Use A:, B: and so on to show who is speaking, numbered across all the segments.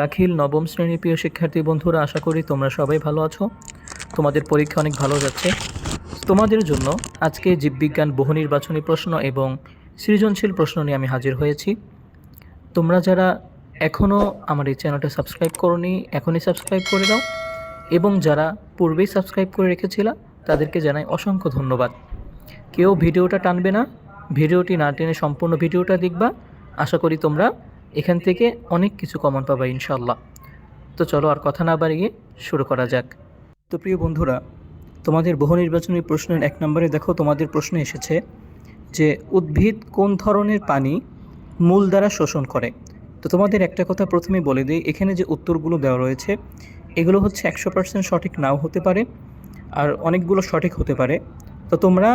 A: দাখিল নবম শ্রেণির প্রিয় শিক্ষার্থী বন্ধুরা, আশা করি তোমরা সবাই ভালো আছো। তোমাদের পরীক্ষা অনেক ভালো যাচ্ছে। তোমাদের জন্য আজকে জীববিজ্ঞান বহু নির্বাচনী প্রশ্ন এবং সৃজনশীল প্রশ্ন নিয়ে আমি হাজির হয়েছি। তোমরা যারা এখনও আমার এই চ্যানেলটা সাবস্ক্রাইব করনি, এখনই সাবস্ক্রাইব করে দাও এবং যারা পূর্বেই সাবস্ক্রাইব করে রেখেছিলা, তাদেরকে জানাই অসংখ্য ধন্যবাদ। কেউ ভিডিওটা টানবে না। ভিডিওটি না টেনে সম্পূর্ণ ভিডিওটা দেখবা। আশা করি তোমরা এখান থেকে অনেক কিছু কমন পাবা ইনশাল্লাহ তো চলো আর কথা না বাড়িয়ে শুরু করা যাক। তো প্রিয় বন্ধুরা, তোমাদের বহু নির্বাচনী প্রশ্নের এক নম্বরে দেখো তোমাদের প্রশ্ন এসেছে যে, উদ্ভিদ কোন ধরনের পানি মূল দ্বারা শোষণ করে? তো তোমাদের একটা কথা প্রথমে বলে দিই, এখানে যে উত্তরগুলো দেওয়া রয়েছে, এগুলো হচ্ছে একশো পার্সেন্ট সঠিক নাও হতে পারে আর অনেকগুলো সঠিক হতে পারে। তো তোমরা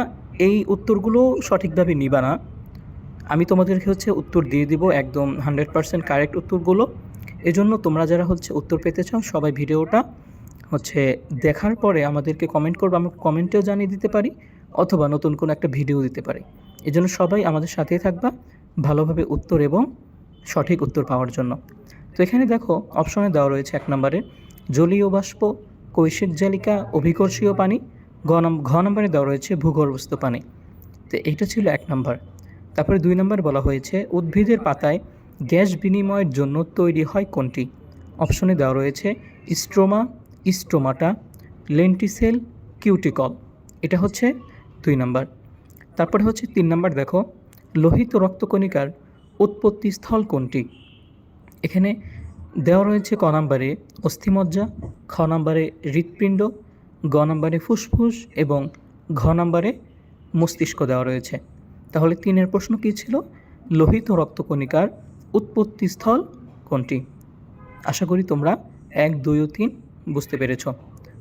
A: এই উত্তরগুলো সঠিকভাবে নিবা না। আমি তোমাদেরকে হচ্ছে উত্তর দিয়ে দিব একদম হান্ড্রেড পার্সেন্ট কারেক্ট উত্তরগুলো। এজন্য তোমরা যারা হচ্ছে উত্তর পেতে চাও, সবাই ভিডিওটা হচ্ছে দেখার পরে আমাদেরকে কমেন্ট করবে, আমরা কমেন্টেও জানিয়ে দিতে পারি অথবা নতুন কোনো একটা ভিডিও দিতে পারি। এজন্য সবাই আমাদের সাথেই থাকবা ভালোভাবে উত্তর এবং সঠিক উত্তর পাওয়ার জন্য। তো এখানে দেখো অপশনে দেওয়া রয়েছে এক নম্বরে, জলীয় বাষ্প, কৈশিক জালিকা, অভিকর্ষীয় পানি। ঘ নম্বরে দেওয়া রয়েছে ভূগর্ভস্থ পানি। তো এইটা ছিল এক নম্বর। তারপরে দুই নম্বর বলা হয়েছে, উদ্ভিদের পাতায় গ্যাস বিনিময়ের জন্য তৈরি হয় কোনটি? অপশনে দেওয়া রয়েছে, স্ট্রোমা, স্ট্রোমাটা, লেন্টিসেল, কিউটিকল। এটা হচ্ছে দুই নম্বর। তারপরে হচ্ছে তিন নম্বর, দেখো, লোহিত রক্তকণিকার উৎপত্তি স্থল কোনটি? এখানে দেওয়া রয়েছে ক নম্বরে অস্থিমজ্জা, খ নম্বরে হৃৎপিণ্ড, গ নম্বরে ফুসফুস এবং ঘ নম্বরে মস্তিষ্ক দেওয়া রয়েছে। তাহলে তিনের প্রশ্ন কী ছিল? লোহিত রক্তকণিকার উৎপত্তি স্থল কোনটি? আশা করি তোমরা এক, দুই ও তিন বুঝতে পেরেছ।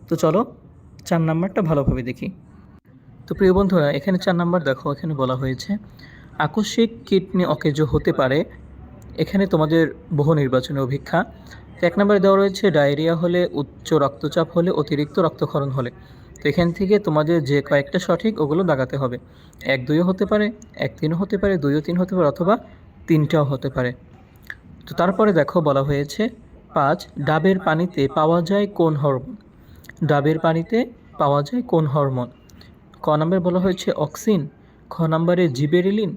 A: তো চলো চার নাম্বারটা ভালোভাবে দেখি। তো প্রিয় বন্ধুরা, এখানে চার নাম্বার দেখো, এখানে বলা হয়েছে, আকস্মিক কিডনি অকেজো হতে পারে। এখানে তোমাদের বহু নির্বাচনী অভিক্ষা। এক নম্বরে দেওয়া রয়েছে, ডায়রিয়া হলে উচ্চ রক্তচাপ হলে অতিরিক্ত রক্তক্ষরণ হলে। এখান থেকে তোমাদের যে কয়েকটা সঠিক, ওগুলো দাগাতে হবে। এক দুইও হতে পারে, এক তিনও হতে পারে, দুইও তিন হতে পারে, অথবা তিনটাও হতে পারে। তো তারপরে দেখো বলা হয়েছে, পাঁচ, ডাবের পানিতে পাওয়া যায় কোন হরমোন? ডাবের পানিতে পাওয়া যায় কোন হরমোন? ক নম্বরে বলা হয়েছে অক্সিন, খ নম্বরে জিবেরিলিন,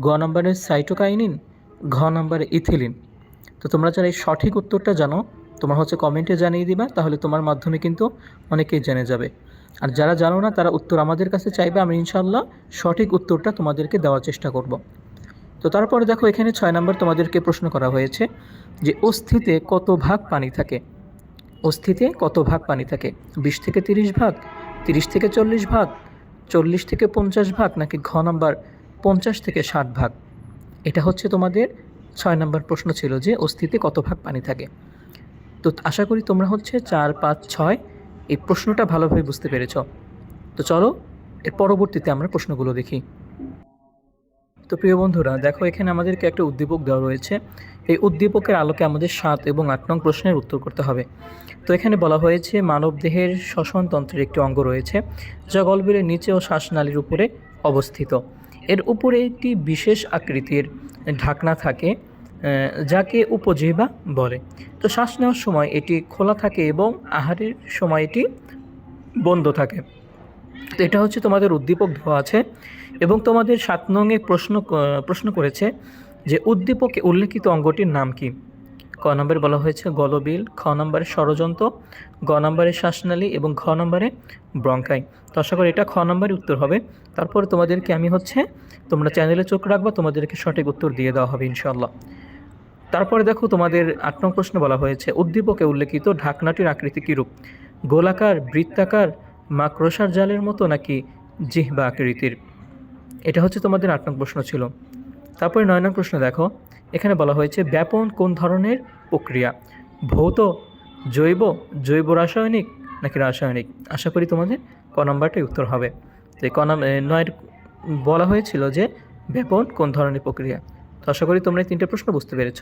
A: গ নম্বরে সাইটোকাইনিন, ঘ নম্বরে ইথিলিন। তো তোমরা যারা এই সঠিক উত্তরটা জানো, তোমার হচ্ছে কমেন্টে জানিয়ে দিবা, তাহলে তোমার মাধ্যমে কিন্তু অনেকেই জেনে যাবে। আর যারা জানো না, তারা উত্তর আমাদের কাছে চাইবে, আমি ইনশাল্লাহ সঠিক উত্তরটা তোমাদেরকে দেওয়ার চেষ্টা করব। তো তারপরে দেখো, এখানে ছয় নম্বর তোমাদেরকে প্রশ্ন করা হয়েছে যে, অস্থিতে কত ভাগ পানি থাকে? অস্থিতে কত ভাগ পানি থাকে? বিশ থেকে তিরিশ ভাগ, তিরিশ থেকে চল্লিশ ভাগ, চল্লিশ থেকে পঞ্চাশ ভাগ, নাকি ঘ নম্বর পঞ্চাশ থেকে ষাট ভাগ? এটা হচ্ছে তোমাদের ছয় নম্বর প্রশ্ন ছিল যে, অস্থিতে কত ভাগ পানি থাকে? তো আশা করি তোমরা হচ্ছে চার, পাঁচ, ছয় এই প্রশ্নটা ভালোভাবে বুঝতে পেরেছ। তো চলো, এর পরবর্তীতে আমরা প্রশ্নগুলো দেখি। তো প্রিয় বন্ধুরা, দেখো এখানে আমাদেরকে একটা উদ্দীপক দেওয়া রয়েছে। এই উদ্দীপকের আলোকে আমাদের সাত এবং আট নং প্রশ্নের উত্তর করতে হবে। তো এখানে বলা হয়েছে মানবদেহের শ্বসনতন্ত্রের একটি অঙ্গ রয়েছে, যা গলবিলের নিচে ও শ্বাসনালীর উপরে অবস্থিত। এর উপরে একটি বিশেষ আকৃতির ঢাকনা থাকে যাকে উপজিহ্বা বলে। তো শ্বাস নেওয়ার সময় এটি খোলা থাকে এবং আহারের সময় এটি বন্ধ থাকে। তো এটা হচ্ছে তোমাদের উদ্দীপক দেওয়া আছে এবং তোমাদের সাত নঙে প্রশ্ন প্রশ্ন করেছে যে উদ্দীপকে উল্লেখিত অঙ্গটির নাম কি? ক নম্বরে বলা হয়েছে গলবিল, খ নম্বরে ষড়যন্ত্র, গ নম্বরে শ্বাসনালী এবং ঘ নম্বরে ব্রঙ্কাই। তো আশা করি এটা খ নম্বরে উত্তর হবে। তারপরে তোমাদেরকে আমি হচ্ছে তোমরা চ্যানেলে চোখ রাখবা, তোমাদেরকে সঠিক উত্তর দিয়ে দেওয়া হবে ইনশাল্লাহ তারপরে দেখো তোমাদের আট নং প্রশ্ন বলা হয়েছে, উদ্দীপকে উল্লেখিত ঢাকনাটির আকৃতি কীরূপ? গোলাকার, বৃত্তাকার, মাকড়সার জালের মতো নাকি জিহ্বা আকৃতির? এটা হচ্ছে তোমাদের আট নং প্রশ্ন ছিল। তারপরে নয় নং প্রশ্ন দেখো, এখানে বলা হয়েছে, ব্যাপন কোন ধরনের প্রক্রিয়া? ভৌত, জৈব জৈব রাসায়নিক নাকি রাসায়নিক? আশা করি তোমাদের ক নম্বরটাই উত্তর হবে। তো এই ক নয়ের বলা হয়েছিল যে, ব্যাপন কোন ধরনের প্রক্রিয়া? তো আশা করি তোমরা এই তিনটে প্রশ্ন বুঝতে পেরেছ।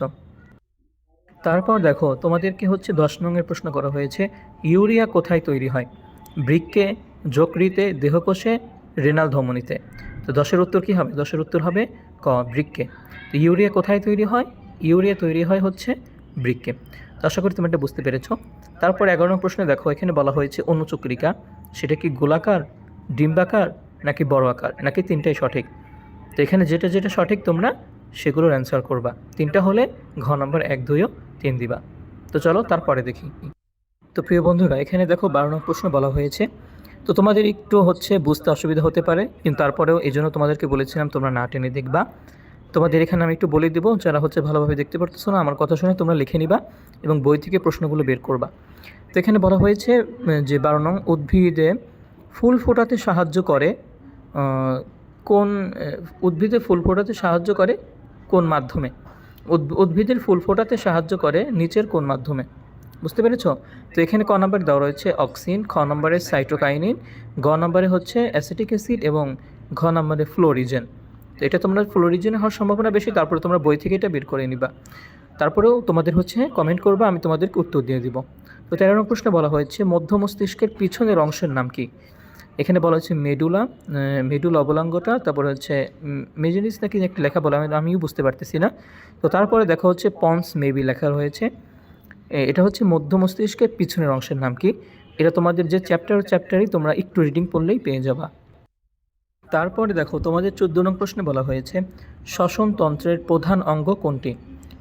A: তারপর দেখো, তোমাদেরকে হচ্ছে দশ নংয়ের প্রশ্ন করা হয়েছে, ইউরিয়া কোথায় তৈরি হয়? বৃক্কে যকৃতে, দেহকোষে রেনাল ধমনীতে। তো দশের উত্তর কী হবে? দশের উত্তর হবে ক বৃক্কে তো ইউরিয়া কোথায় তৈরি হয়? ইউরিয়া তৈরি হয় হচ্ছে বৃক্ষে। তো আশা করি তুমি এটা বুঝতে পেরেছ। তারপর এগারো নম্বর প্রশ্নে দেখো, এখানে বলা হয়েছে অনুচক্রিকা। সেটা কি গোলাকার, ডিম্বাকার, নাকি বড় আকার? নাকি তিনটাই সঠিক? তো এখানে যেটা যেটা সঠিক তোমরা সেগুলোর অ্যান্সার করবা। তিনটা হলে ঘ নম্বর এক দুইও তিন দিবা। তো চলো তারপরে দেখি। তো প্রিয় বন্ধুরা, এখানে দেখো বারো নম্বর প্রশ্ন বলা হয়েছে। তো তোমাদের একটু হচ্ছে বুঝতে অসুবিধা হতে পারে, কিন্তু তারপরেও এই জন্য তোমাদেরকে বলেছিলাম তোমরা না টেনে দেখবা। তোমাদের এখানে আমি একটু বলে দেবো, যারা হচ্ছে ভালোভাবে দেখতে পারতেছো না, আমার কথা শুনে তোমরা লিখে নিবা এবং বই থেকে প্রশ্নগুলো বের করবা। তো এখানে বলা হয়েছে যে বারো নং উদ্ভিদে ফুল ফোটাতে সাহায্য করে কোন উদ্ভিদে ফুল ফোটাতে সাহায্য করে কোন মাধ্যমে? উদ্ভ- উদ্ভিদের ফুল ফোটাতে সাহায্য করে নিচের কোন মাধ্যমে? বুঝতে পেরেছ? তো এখানে ক নম্বরে দেওয়া রয়েছে অক্সিন, খ নম্বরে সাইটোকাইনিন, গ নম্বরে হচ্ছে অ্যাসিটিক অ্যাসিড এবং ঘ নম্বরে ফ্লোরিজেন। তো এটা তোমরা ফ্লোরিজেন হওয়ার সম্ভাবনা বেশি, তারপরে তোমরা বই থেকে এটা বের করে নিবা। তারপরেও তোমাদের হচ্ছে কমেন্ট করবা, আমি তোমাদেরকে উত্তর দিয়ে দিব। তো তেরো প্রশ্নে বলা হয়েছে মধ্য মস্তিষ্কের পিছনের অংশের নাম কি? এখানে বলা হচ্ছে মেডুলা মেডুলা অবলাঙ্গটা তারপর হচ্ছে মেজেনিস নাকি একটা লেখা বলা আমি আমিও বুঝতে পারতেছি না। তো তারপরে দেখা হচ্ছে পন্স মেবি লেখা রয়েছে এ, এটা হচ্ছে মধ্য মস্তিষ্কের পিছনের অংশের নাম কি? এটা তোমাদের যে চ্যাপ্টার চ্যাপ্টারই তোমরা একটু রিডিং পড়লেই পেয়ে যাবা। তারপরে দেখো তোমাদের চোদ্দ নং প্রশ্নে বলা হয়েছে শ্বসনতন্ত্রের প্রধান অঙ্গ কোনটি?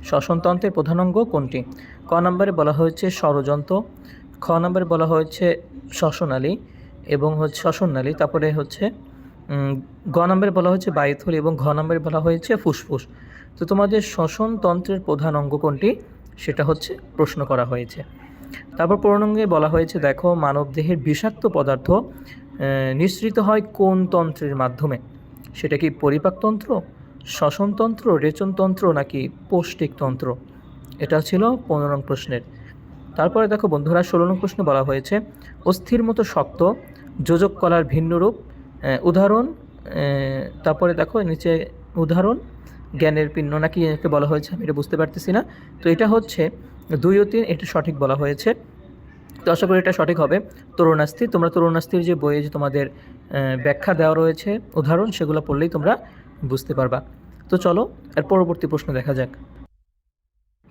A: শ্বসনতন্ত্রের প্রধান অঙ্গ কোনটি? ক নম্বরে বলা হয়েছে ষড়যন্ত্র খ নম্বরে বলা হয়েছে শ্বসনালী এবং হচ্ছে শ্বসননালী তারপরে হচ্ছে গ নম্বরে বলা হয়েছে বায়ুথলি এবং ঘ নম্বরে বলা হয়েছে ফুসফুস। তো তোমাদের শ্বসনতন্ত্রের প্রধান অঙ্গ কোনটি? সেটা হচ্ছে প্রশ্ন করা হয়েছে। তারপর পূর্ণাঙ্গে বলা হয়েছে, দেখো, মানবদেহের বিষাক্ত পদার্থ নিঃসৃত হয় কোন তন্ত্রের মাধ্যমে? সেটা কি পরিপাকতন্ত্র শ্বসনতন্ত্র রেচনতন্ত্র নাকি পৌষ্টিকতন্ত্র এটা ছিল পনেরো প্রশ্নের। তারপরে দেখো বন্ধুরা, ষোলো নং প্রশ্নে বলা হয়েছে, অস্থির মতো শক্ত যোজক কলার ভিন্ন রূপ উদাহরণ তারপরে দেখো নিচে উদাহরণ, জ্ঞানের পিণ্ড নাকি একে বলা হয়েছে, আমি এটা বুঝতে পারতেছি না। তো এটা হচ্ছে দুই ও তিন, এটা সঠিক বলা হয়েছে। তো আশা করি এটা সঠিক হবে। তরুণাস্থি, তোমরা তরুণাস্থির যে বইয়ে যে তোমাদের ব্যাখ্যা দেওয়া রয়েছে, উদাহরণ, সেগুলো পড়লেই তোমরা বুঝতে পারবা। তো চলো, এর পরবর্তী প্রশ্ন দেখা যাক।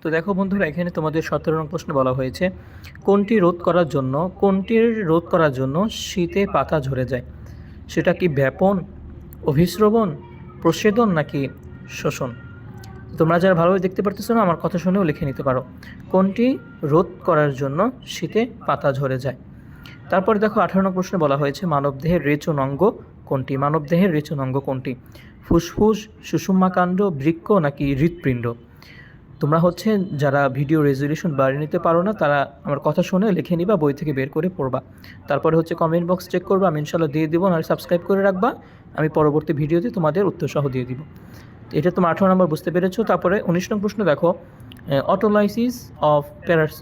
A: তো দেখো বন্ধুরা, এখানে তোমাদের সতেরো নং প্রশ্ন বলা হয়েছে, কোনটি রোধ করার জন্য, কোনটির রোধ করার জন্য শীতে পাতা ঝরে যায়? সেটা কি ব্যাপন অভিশ্রবণ প্রসেদন নাকি শোষণ? তোমরা যারা ভালোভাবে দেখতে পারতেছো না, আমার কথা শুনেও লিখে নিতে পারো। কোনটি রোধ করার জন্য শীতে পাতা ঝরে যায়? তারপরে দেখো আঠারো নং প্রশ্নে বলা হয়েছে, মানবদেহের রেচন অঙ্গ কোনটি? মানবদেহের রেচন অঙ্গ কোনটি? ফুসফুস, সুষুম্মাকাণ্ড বৃক্ষ নাকি হৃৎপিণ্ড? তোমরা হচ্ছে যারা ভিডিও রেজলিউশন বাড়িয়ে নিতে পারো না, তারা আমার কথা শুনে লিখে নিবা, বই থেকে বের করে পড়বা। তারপরে হচ্ছে কমেন্ট বক্স চেক করবা, আমি ইনশাল্লাহ দিয়ে দিব আর সাবস্ক্রাইব করে রাখবা, আমি পরবর্তী ভিডিওতে তোমাদের উত্তর সহ দিয়ে দিব। এটা তোমার আঠারো নম্বর বুঝতে পেরেছ? তারপরে উনিশ নম্বর প্রশ্ন দেখো অটোলাইসিস অফ প্যারাস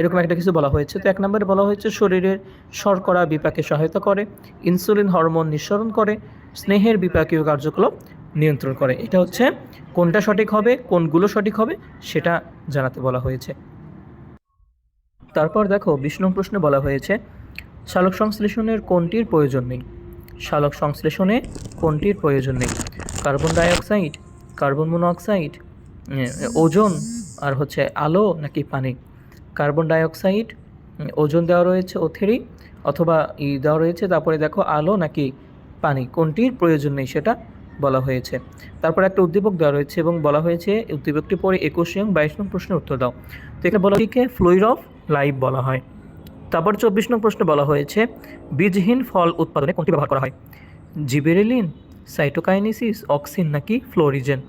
A: এরকম একটা কিছু বলা হয়েছে। তো এক নম্বরে বলা হয়েছে, শরীরের শর্করা বিপাকে সহায়তা করে ইনসুলিন হরমোন নিঃসরণ করে, স্নেহের বিপাকীয় কার্যকলাপ নিয়ন্ত্রণ করে। এটা হচ্ছে কোনটা সঠিক হবে, কোনগুলো সঠিক হবে, সেটা জানাতে বলা হয়েছে। তারপর দেখো বিশ নং প্রশ্নে বলা হয়েছে, শালক সংশ্লেষণের কোনটির প্রয়োজন নেই? শালক সংশ্লেষণে কোনটির প্রয়োজন নেই? কার্বন ডাইঅক্সাইড, কার্বন মনোঅক্সাইড ওজন, আর হচ্ছে আলো নাকি পানি? কার্বন ডাইঅক্সাইড ওজন দেওয়া রয়েছে ও থ্রি অথবা ই দেওয়া রয়েছে, তারপরে দেখো আলো নাকি পানি? কোনটির প্রয়োজন নেই সেটা বলা হয়েছে। তারপর একটা উদ্দীপক দেওয়া রয়েছে এবং বলা হয়েছে উদ্দীপকটি পরে একুশ এবং বাইশ নং প্রশ্নের উত্তর দাও। তো এখানে বলা হয়েছে ফ্লুইড অফ লাইফ বলা হয়। তারপর চব্বিশ নং প্রশ্নে বলা হয়েছে, বীজহীন ফল উৎপাদনে কোনটি ব্যবহার করা হয়? জিবেরেলিন, সাইটোকাইনেসিস, অক্সিন নাকি ফ্লোরিজেন?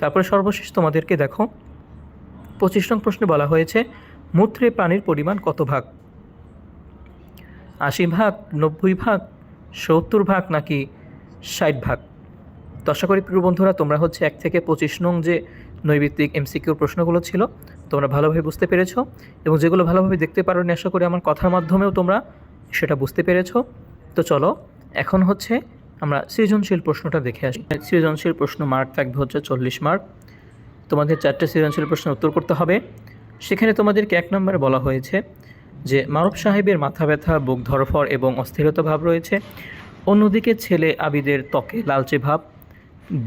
A: তারপরে সর্বশেষ তোমাদেরকে দেখো, পঁচিশ নং প্রশ্নে বলা হয়েছে, মূত্রে পানির পরিমাণ কত ভাগ? আশি ভাগ, নব্বই ভাগ, সত্তর ভাগ নাকি ষাট ভাগ। আশা করি প্রিয় বন্ধুরা, তোমরা হচ্ছে এক থেকে পঁচিশ নং যে নৈবিত্তিক এমসিকিউর প্রশ্নগুলো ছিল, তোমরা ভালোভাবে বুঝতে পেরেছ এবং যেগুলো ভালোভাবে দেখতে পারো আশা করি আমার কথার মাধ্যমেও তোমরা সেটা বুঝতে পেরেছ। তো চলো, এখন হচ্ছে আমরা সৃজনশীল প্রশ্নটা দেখে আসি। সৃজনশীল প্রশ্ন মার্ক থাকবে হচ্ছে চল্লিশ মার্ক তোমাদের চারটে সৃজনশীল প্রশ্ন উত্তর করতে হবে। সেখানে তোমাদেরকে এক নম্বরে বলা হয়েছে যে, মারুফ সাহেবের মাথা ব্যথা, বুক ধরফর এবং অস্থিরতা ভাব রয়েছে। অন্যদিকে ছেলে আবিদের ত্বকে লালচে ভাব,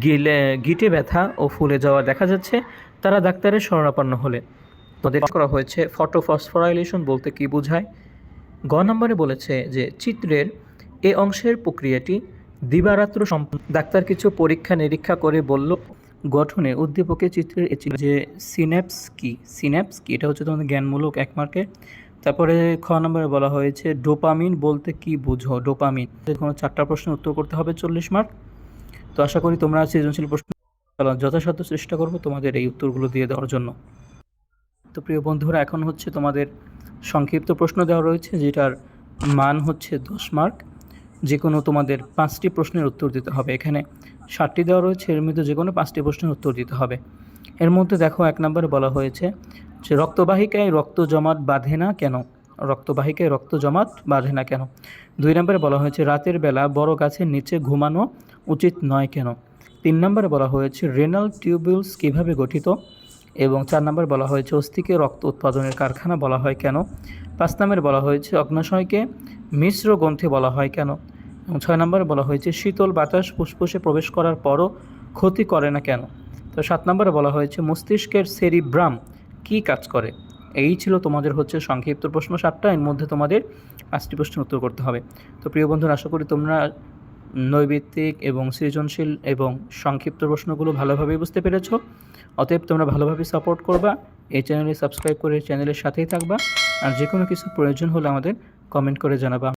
A: গিলে, গিটে ব্যথা ও ফুলে যাওয়া দেখা যাচ্ছে, তারা ডাক্তারের শরণাপন্ন হলে। তাদের করা হয়েছে ফটোফসফোরাইলেশন বলতে কি বোঝায়? গ নম্বরে বলেছে যে চিত্রের এ অংশের প্রক্রিয়াটি দিবারাত্র সম্পূর্ণ ডাক্তার কিছু পরীক্ষা নিরীক্ষা করে বলল, গঠনে উদ্দীপকে চিত্রের যে সিন্যাপস কি? সিন্যাপস কি? এটা হচ্ছে তোমাদের জ্ঞানমূলক এক মার্কে তারপরে খ নম্বরে বলা হয়েছে, ডোপামিন বলতে কি বুঝো? ডোপামিন। কোনো চারটা প্রশ্নের উত্তর করতে হবে চল্লিশ মার্ক। তো আশা করি তোমরা সৃজনশীল প্রশ্ন যথাসাধ্য চেষ্টা করব তোমাদের এই উত্তরগুলো দিয়ে দেওয়ার জন্য। তো প্রিয় বন্ধুরা, এখন হচ্ছে তোমাদের সংক্ষিপ্ত প্রশ্ন দেওয়া রয়েছে, যেটার মান হচ্ছে দশ মার্ক। যে কোনো তোমাদের পাঁচটি প্রশ্নের উত্তর দিতে হবে। এখানে ষাটটি দেওয়া রয়েছে, এর মধ্যে যে কোনো পাঁচটি প্রশ্নের উত্তর দিতে হবে। এর মধ্যে দেখো এক নম্বরে বলা হয়েছে যে রক্তবাহিকায় রক্ত জমাট বাঁধে না কেন? রক্তবাহিকায় রক্ত জমাট বাঁধে না কেন? দুই নম্বরে বলা হয়েছে রাতের বেলা বড় গাছের নিচে ঘুমানো উচিত নয় কেন? তিন নম্বরে বলা হয়েছে রেনাল টিউবিউলস কীভাবে গঠিত? এবং চার নম্বর বলা হয়েছে অস্থিকে রক্ত উৎপাদনের কারখানা বলা হয় কেন? পাঁচ নম্বরে বলা হয়েছে অগ্নাশয়কে মিশ্র গ্রন্থি বলা হয় কেন? এবং ছয় নম্বরে বলা হয়েছে শীতল বাতাস ফুসফুসে প্রবেশ করার পরও ক্ষতি করে না কেন? তো সাত নম্বরে বলা হয়েছে, মস্তিষ্কের সেরিব্রাম কী কাজ করে? এই ছিল তোমাদের হচ্ছে সংক্ষিপ্ত প্রশ্ন সাতটা। এর মধ্যে তোমাদের পাঁচটি প্রশ্নের উত্তর করতে হবে। তো প্রিয় বন্ধুরা, আশা করি তোমরা নৈবিত্তিক এবং সৃজনশীল এবং সংক্ষিপ্ত প্রশ্নগুলো ভালোভাবেই বুঝতে পেরেছ। অতএব তোমরা ভালোভাবে সাপোর্ট করবা, এই চ্যানেলে সাবস্ক্রাইব করে চ্যানেলের সাথেই থাকবা, আর যে কোনো কিছু প্রয়োজন হলে আমাদের কমেন্ট করে জানাবা।